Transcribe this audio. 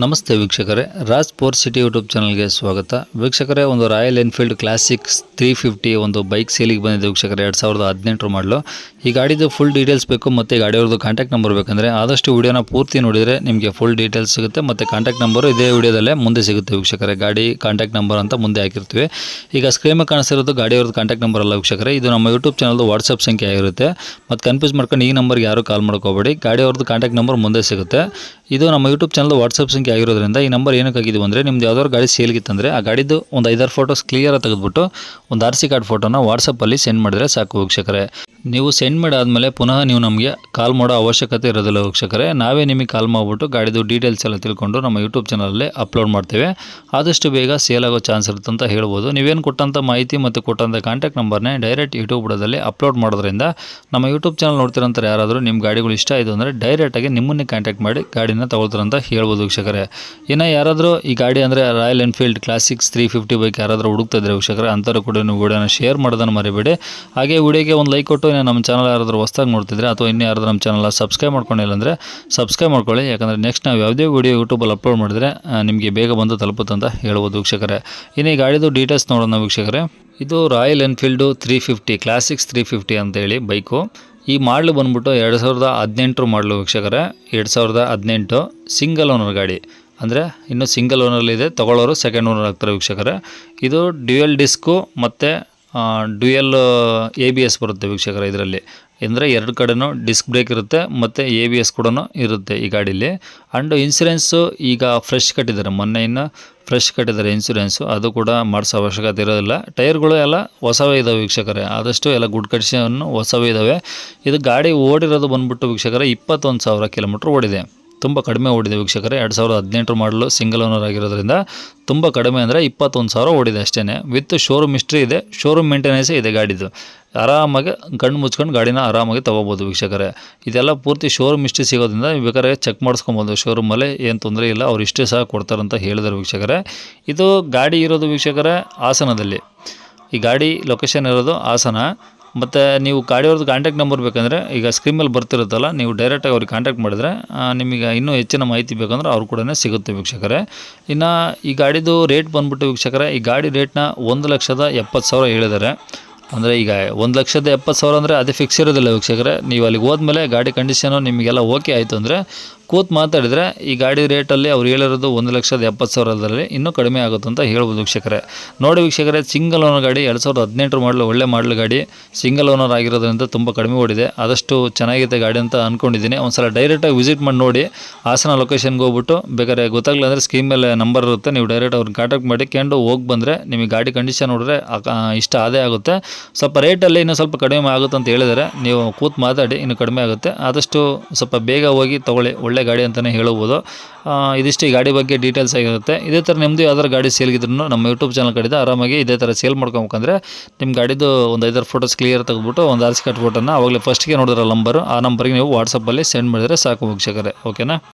ನಮಸ್ತೆ ವೀಕ್ಷಕರೇ. Raj sport city YouTube ಚಾನಲ್ಗೆ ಸ್ವಾಗತ. ವೀಕ್ಷಕರೇ, ಒಂದು Royal Enfield classics three fifty ಒಂದು ಬೈಕ್ ಸೇಲಿಗೆ ಬಂದಿದೆ ವೀಕ್ಷಕರೇ, ಎರಡು ಸಾವಿರದ ಹದಿನೆಂಟರ ಮಾಡಲು. ಈ ಗಾಡಿದು ಫುಲ್ ಡೀಟೇಲ್ಸ್ ಬೇಕು ಮತ್ತು ಗಾಡಿಯವ್ರದ್ದು ಕಾಂಟ್ಯಾಕ್ಟ್ ನಂಬರ್ ಬೇಕಂದರೆ ಆದಷ್ಟು ವಿಡಿಯೋನ ಪೂರ್ತಿ ನೋಡಿದರೆ ನಿಮಗೆ ಫುಲ್ ಡೀಟೇಲ್ಸ್ ಸಿಗುತ್ತೆ ಮತ್ತು ಕಾಂಟ್ಯಾಕ್ಟ್ ನಂಬರು ಇದೇ ವಿಡಿಯೋದಲ್ಲೇ ಮುಂದೆ ಸಿಗುತ್ತೆ ವೀಕ್ಷಕರೇ. ಗಾಡಿ ಕಾಂಟ್ಯಾಕ್ಟ್ ನಂಬರ್ ಅಂತ ಮುಂದೆ ಹಾಕಿರ್ತೀವಿ. ಈಗ ಸ್ಕ್ರೀನ್ ಕಾಣಿಸಿರೋದು ಗಾಡಿಯವ್ರದ್ದು ಕಾಂಟ್ಯಾಕ್ಟ್ ನಂಬರ್ ಅಲ್ಲ ವೀಕ್ಷಕರೇ. ಇದು ನಮ್ಮ ಯೂಟ್ಯೂಬ್ ಚಾನಲ್ದು ವಾಟ್ಸಪ್ ಸಂಖ್ಯೆ ಆಗಿರುತ್ತೆ. ಮತ್ತು ಕನ್ಫ್ಯೂಸ್ ಮಾಡ್ಕೊಂಡು ಈ ನಂಬರ್ಗೆ ಯಾರು ಕಾಲ್ ಮಾಡ್ಕೋಬೇಡಿ. ಗಾಡಿಯವ್ರದ್ದು ಕಾಂಟ್ಯಾಕ್ಟ್ ನಂಬರ್ ಮುಂದೆ ಸಿಗುತ್ತೆ. ಇದು ನಮ್ಮ ಯೂಟ್ಯೂಬ್ ಚಾನಲ್ ವಾಟ್ಸಪ್ ಆಗಿರೋದ್ರಿಂದ ಈ ನಂಬರ್ ಏನಕ್ಕಾಗಿದ್ವು ಅಂದರೆ ನಿಮ್ದು ಯಾವ್ದಾದ್ರು ಗಾಡಿ ಸೇಲ್ಗಿತ್ತಂದರೆ ಆ ಗಾಡಿದು ಒಂದು ಐದಾರು ಫೋಟೋಸ್ ಕ್ಲಿಯರಾಗಿ ತೆಗೆದುಬಿಟ್ಟು ಒಂದು ಆರ್ ಸಿ ಕಾರ್ಡ್ ಫೋಟೋನ ವಾಟ್ಸಪ್ಪಲ್ಲಿ ಸೆಂಡ್ ಮಾಡಿದ್ರೆ ಸಾಕು ವೀಕ್ಷಕರೇ. ನೀವು ಸೆಂಡ್ ಮಾಡಾದಮೇಲೆ ಪುನಃ ನೀವು ನಮಗೆ ಕಾಲ್ ಮಾಡೋ ಅವಶ್ಯಕತೆ ಇರೋದಿಲ್ಲ ವೀಕ್ಷಕರೇ. ನಾವೇ ನಿಮಗೆ ಕಾಲ್ ಮಾಡಿಬಿಟ್ಟು ಗಾಡಿದು ಡೀಟೇಲ್ಸ್ ಎಲ್ಲ ತಿಳ್ಕೊಂಡು ನಮ್ಮ ಯೂಟ್ಯೂಬ್ ಚಾನಲಲ್ಲಿ ಅಪ್ಲೋಡ್ ಮಾಡ್ತೇವೆ. ಆದಷ್ಟು ಬೇಗ ಸೇಲ್ ಆಗೋ ಚಾನ್ಸ್ ಇರುತ್ತೆ ಅಂತ ಹೇಳ್ಬೋದು. ನೀವೇನು ಕೊಟ್ಟಂಥ ಮಾಹಿತಿ ಮತ್ತು ಕೊಟ್ಟಂಥ ಕಾಂಟ್ಯಾಕ್ಟ್ ನಂಬರ್ನೇ ಡೈರೆಕ್ಟ್ ಯೂಟ್ಯೂಬ್ ಬುಡದಲ್ಲಿ ಅಪ್ಲೋಡ್ ಮಾಡೋದ್ರಿಂದ ನಮ್ಮ ಯೂಟ್ಯೂಬ್ ಚಾನಲ್ ನೋಡ್ತಿರೋಂಥ ಯಾರಾದರೂ ನಿಮ್ಮ ಗಾಡಿಗಳು ಇಷ್ಟ ಆಯಿತು ಅಂದರೆ ಡೈರೆಕ್ಟಾಗಿ ನಿಮ್ಮನ್ನೇ ಕಾಂಟ್ಯಾಕ್ಟ್ ಮಾಡಿ ಗಾಡಿನ ತಗೊಳ್ತಾರಂತ ಹೇಳ್ಬೋದು ವೀಕ್ಷಕರೇ. ಇನ್ನು ಯಾರಾದರೂ ಈ ಗಾಡಿ ಅಂದರೆ Royal Enfield classics three fifty bike ಯಾರಾದರೂ ಹುಡುಕ್ತಾ ಇದ್ದರೆ ವೀಕ್ಷಕರೇ, ಅಂಥವ್ರು ಕೂಡ ನೀವು ವಿಡಿಯೋನ ಶೇರ್ ಮಾಡೋದನ್ನು ಮರಿಬೇಡಿ. ಹಾಗೆ ವಿಡಿಯೋಗೆ ಒಂದು ಲೈಕ್ ಕೊಟ್ಟು ಇನ್ನು ನಮ್ಮ ಚಾನಲ್ ಯಾರಾದರೂ ಹೊಸ್ದಾಗಿ ನೋಡ್ತಿದ್ರೆ ಅಥವಾ ಇನ್ನೂ ಯಾರಾದರೂ ನಮ್ಮ ಚಾನಲ್ ಸಬ್ಸ್ಕ್ರೈಬ್ ಮಾಡ್ಕೊಂಡಿಲ್ಲ ಅಂದರೆ ಸಬ್ಸ್ಕ್ರೈಬ್ ಮಾಡ್ಕೊಳ್ಳಿ. ಯಾಕಂದರೆ ನೆಕ್ಸ್ಟ್ ನಾವು ಯಾವುದೇ ವಿಡಿಯೋ ಯೂಟ್ಯೂಬಲ್ಲಿ ಅಪ್ಲೋಡ್ ಮಾಡಿದರೆ ನಿಮಗೆ ಬೇಗ ಬಂದು ತಲುಪುತ್ತೆ ಅಂತ ಹೇಳ್ಬೋದು ವೀಕ್ಷಕರೇ. ಇನ್ನು ಈ ಗಾಡಿದು ಡೀಟೇಲ್ಸ್ ನೋಡೋಣ ವೀಕ್ಷಕರೇ. ಇದು Royal Enfield three fifty classics three fifty ಅಂತೇಳಿ ಬೈಕು ಈ ಮಾಡಲು ಬಂದ್ಬಿಟ್ಟು ಎರಡು ಸಾವಿರದ ಹದಿನೆಂಟರ ಮಾಡಲು ವೀಕ್ಷಕರೇ. ಎರಡು ಸಾವಿರದ ಹದಿನೆಂಟು ಸಿಂಗಲ್ ಓನರ್ ಗಾಡಿ. ಅಂದರೆ ಇನ್ನು ಸಿಂಗಲ್ ಓನರ್ಲಿದೆ ತಗೊಳ್ಳೋರು ಸೆಕೆಂಡ್ ಓನರ್ ಆಗ್ತಾರೆ ವೀಕ್ಷಕರೇ. ಇದು ಡ್ಯುಯಲ್ ಡಿಸ್ಕು ಮತ್ತು ಡ್ಯುಯಲ್ ಎ ಬಿ ಎಸ್ ಬರುತ್ತೆ ವೀಕ್ಷಕರ ಇದರಲ್ಲಿ. ಅಂದರೆ ಎರಡು ಕಡೆನೂ ಡಿಸ್ಕ್ ಬ್ರೇಕ್ ಇರುತ್ತೆ, ಮತ್ತು ಎ ಬಿ ಎಸ್ ಕೂಡ ಇರುತ್ತೆ ಈ ಗಾಡೀಲಿ. ಆ್ಯಂಡ್ ಇನ್ಸೂರೆನ್ಸು ಈಗ ಫ್ರೆಶ್ ಕಟ್ಟಿದ್ದಾರೆ. ಮೊನ್ನೆ ಇನ್ನು ಫ್ರೆಶ್ ಕಟ್ಟಿದ್ದಾರೆ ಇನ್ಸೂರೆನ್ಸು ಅದು ಕೂಡ ಮಾಡಿಸೋ ಅವಶ್ಯಕತೆ ಇರೋದಿಲ್ಲ. ಟೈರ್ಗಳು ಎಲ್ಲ ಹೊಸವೇ ಇದಾವೆ ವೀಕ್ಷಕರೇ. ಆದಷ್ಟು ಎಲ್ಲ ಗುಡ್ ಕಂಡೀಷನ್ ಹೊಸವೇ ಇದ್ದಾವೆ ಇದು ಗಾಡಿ ಓಡಿರೋದು ಬಂದ್ಬಿಟ್ಟು ವೀಕ್ಷಕರೇ ಇಪ್ಪತ್ತೊಂದು ಸಾವಿರ ಕಿಲೋಮೀಟ್ರ್ ಓಡಿದೆ. ತುಂಬ ಕಡಿಮೆ ಓಡಿದೆ ವೀಕ್ಷಕರೇ. ಎರಡು ಸಾವಿರದ ಹದಿನೆಂಟು ಮಾಡಲು ಸಿಂಗಲ್ ಓನರ್ ಆಗಿರೋದ್ರಿಂದ ತುಂಬ ಕಡಿಮೆ ಅಂದರೆ ಇಪ್ಪತ್ತೊಂದು ಸಾವಿರ ಓಡಿದೆ ಅಷ್ಟೇ ವಿತ್ ಶೋರೂಮ್ ಹಿಸ್ಟ್ರಿ ಇದೆ ಶೋರೂಮ್ ಮೇಂಟೆನೆನ್ಸೇ ಇದೆ ಗಾಡಿದು. ಆರಾಮಾಗಿ ಗಂಡು ಮುಚ್ಕೊಂಡು ಗಾಡಿನ ಆರಾಮಾಗಿ ತೊಗೋಬೋದು ವೀಕ್ಷಕರೇ. ಇದೆಲ್ಲ ಪೂರ್ತಿ ಶೋರೂಮ್ ಹಿಸ್ಟ್ರಿ ಸಿಗೋದ್ರಿಂದ ಬೇಕಾದ್ರೆ ಚೆಕ್ ಮಾಡಿಸ್ಕೊಬೋದು ಶೋರೂಮಲ್ಲಿ ಏನು ತೊಂದರೆ ಇಲ್ಲ, ಅವ್ರು ಇಷ್ಟೇ ಸಹ ಕೊಡ್ತಾರಂತ ಹೇಳಿದರು ವೀಕ್ಷಕರೇ. ಇದು ಗಾಡಿ ಇರೋದು ವೀಕ್ಷಕರೇ ಹಾಸನದಲ್ಲಿ. ಈ ಗಾಡಿ ಲೊಕೇಶನ್ ಇರೋದು ಹಾಸನ. ಮತ್ತು ನೀವು ಗಾಡಿಯವ್ರದ್ದು ಕಾಂಟ್ಯಾಕ್ಟ್ ನಂಬರ್ ಬೇಕಂದರೆ ಈಗ ಸ್ಕ್ರೀನ್ ಮೇಲೆ ಬರ್ತಿರುತ್ತಲ್ಲ, ನೀವು ಡೈರೆಕ್ಟಾಗಿ ಅವ್ರಿಗೆ ಕಾಂಟ್ಯಾಕ್ಟ್ ಮಾಡಿದ್ರೆ ನಿಮಗೆ ಇನ್ನೂ ಹೆಚ್ಚಿನ ಮಾಹಿತಿ ಬೇಕಂದ್ರೆ ಅವ್ರು ಕೂಡ ಸಿಗುತ್ತೆ ವೀಕ್ಷಕರೇ. ಇನ್ನು ಈ ಗಾಡಿದು ರೇಟ್ ಬಂದ್ಬಿಟ್ಟು ವೀಕ್ಷಕರೇ, ಈ ಗಾಡಿ ರೇಟ್ನ ಒಂದು ಲಕ್ಷದ ಎಪ್ಪತ್ತು ಸಾವಿರ ಹೇಳಿದ್ದಾರೆ. ಅಂದರೆ ಈಗ ಒಂದು ಲಕ್ಷದ ಎಪ್ಪತ್ತು ಸಾವಿರ ಅಂದರೆ ಅದೇ ಫಿಕ್ಸ್ ಇರೋದಿಲ್ಲ ವೀಕ್ಷಕರೇ. ನೀವು ಅಲ್ಲಿಗೆ ಹೋದ್ಮೇಲೆ ಗಾಡಿ ಕಂಡೀಷನು ನಿಮಗೆಲ್ಲ ಓಕೆ ಆಯಿತು ಅಂದರೆ ಕೂತ್ ಮಾತಾಡಿದರೆ ಈ ಗಾಡಿ ರೇಟಲ್ಲಿ ಅವ್ರು ಹೇಳಿರೋದು ಒಂದು ಲಕ್ಷದ ಎಪ್ಪತ್ತು ಸಾವಿರದಲ್ಲಿ ಇನ್ನೂ ಕಡಿಮೆ ಆಗುತ್ತೆ ಅಂತ ಹೇಳ್ಬೋದು ವೀಕ್ಷಕರೇ. ನೋಡಿ ವೀಕ್ಷಕರೇ, ಸಿಂಗಲ್ ಓನರ್ ಗಾಡಿ ಎರಡು ಸಾವಿರದ ಹದಿನೆಂಟು ಮಾಡಲು ಒಳ್ಳೆ ಮಾಡಲು ಗಾಡಿ. ಸಿಂಗಲ್ ಓನರ್ ಆಗಿರೋದ್ರಿಂದ ತುಂಬ ಕಡಿಮೆ ಓಡಿದೆ. ಆದಷ್ಟು ಚೆನ್ನಾಗಿದೆ ಗಾಡಿ ಅಂತ ಅಂದ್ಕೊಂಡಿದ್ದೀನಿ ಒಂದ್ಸಲ ಡೈರೆಕ್ಟಾಗಿ ವಿಸಿಟ್ ಮಾಡಿ ನೋಡಿ. ಹಾಸನ ಲೊಕೇಶನ್ಗೆ ಹೋಗ್ಬಿಟ್ಟು, ಬೇಕಾದ್ರೆ ಗೊತ್ತಾಗಲ್ಲ ಅಂದರೆ ಸ್ಕೀಮ್ ಮೇಲೆ ನಂಬರ್ ಇರುತ್ತೆ. ನೀವು ಡೈರೆಕ್ಟ್ ಅವ್ರನ್ನ ಕಾಂಟ್ಯಾಕ್ಟ್ ಮಾಡಿ, ಕೆಂಡು ಹೋಗಿ ಬಂದರೆ ನಿಮಗೆ ಗಾಡಿ ಕಂಡೀಷನ್ ನೋಡಿದ್ರೆ ಇಷ್ಟ ಅದೇ ಆಗುತ್ತೆ. ಸ್ವಲ್ಪ ರೇಟಲ್ಲಿ ಇನ್ನೂ ಸ್ವಲ್ಪ ಕಡಿಮೆ ಆಗುತ್ತೆ ಅಂತ ಹೇಳಿದರೆ ನೀವು ಕೂತ್ ಮಾತಾಡಿ, ಇನ್ನೂ ಕಡಿಮೆ ಆಗುತ್ತೆ. ಆದಷ್ಟು ಸ್ವಲ್ಪ ಬೇಗ ಹೋಗಿ ತೊಗೊಳ್ಳಿ. ಒಳ್ಳೆ ಗಾಡಿ ಅಂತಲೇ ಹೇಳ್ಬೋದು. ಆ, ಇದಿಷ್ಟು ಈ ಗಾಡಿ ಬಗ್ಗೆ ಡೀಟೇಲ್ಸ್ ಆಗಿರುತ್ತೆ. ಇದೇ ಥರ ನಿಮ್ಮದು ಯಾವ್ದಾರು ಗಾಡಿ ಸೇಲ್ಗಿದ್ರು ನಮ್ಮ ಯೂಟ್ಯೂಬ್ ಚಾನಲ್ ಕಡೆಯಿಂದ ಆರಾಮಾಗಿ ಇದೇ ಥರ ಸೇಲ್ ಮಾಡ್ಕೊಬೇಕಂದ್ರೆ ನಿಮ್ಮ ಗಾಡಿದು ಒಂದು ಐದಾರು ಫೋಟೋಸ್ ಕ್ಲಿಯರ್ ತೆಗೆದ್ಬಿಟ್ಟು ಒಂದು ಆರ್ಸಿ ಕಟ್ ಫೋಟೋನ ಅವಾಗಲೇ ಫಸ್ಟ್ಗೆ ನೋಡಿದ್ರಲ್ಲ ನಂಬರು ಆ ನಂಬರಿಗೆ ನೀವು ವಾಟ್ಸಪ್ಪಲ್ಲಿ ಸೆಂಡ್ ಮಾಡಿದರೆ ಸಾಕು ವೀಕ್ಷಕರೇ. ಓಕೆನಾ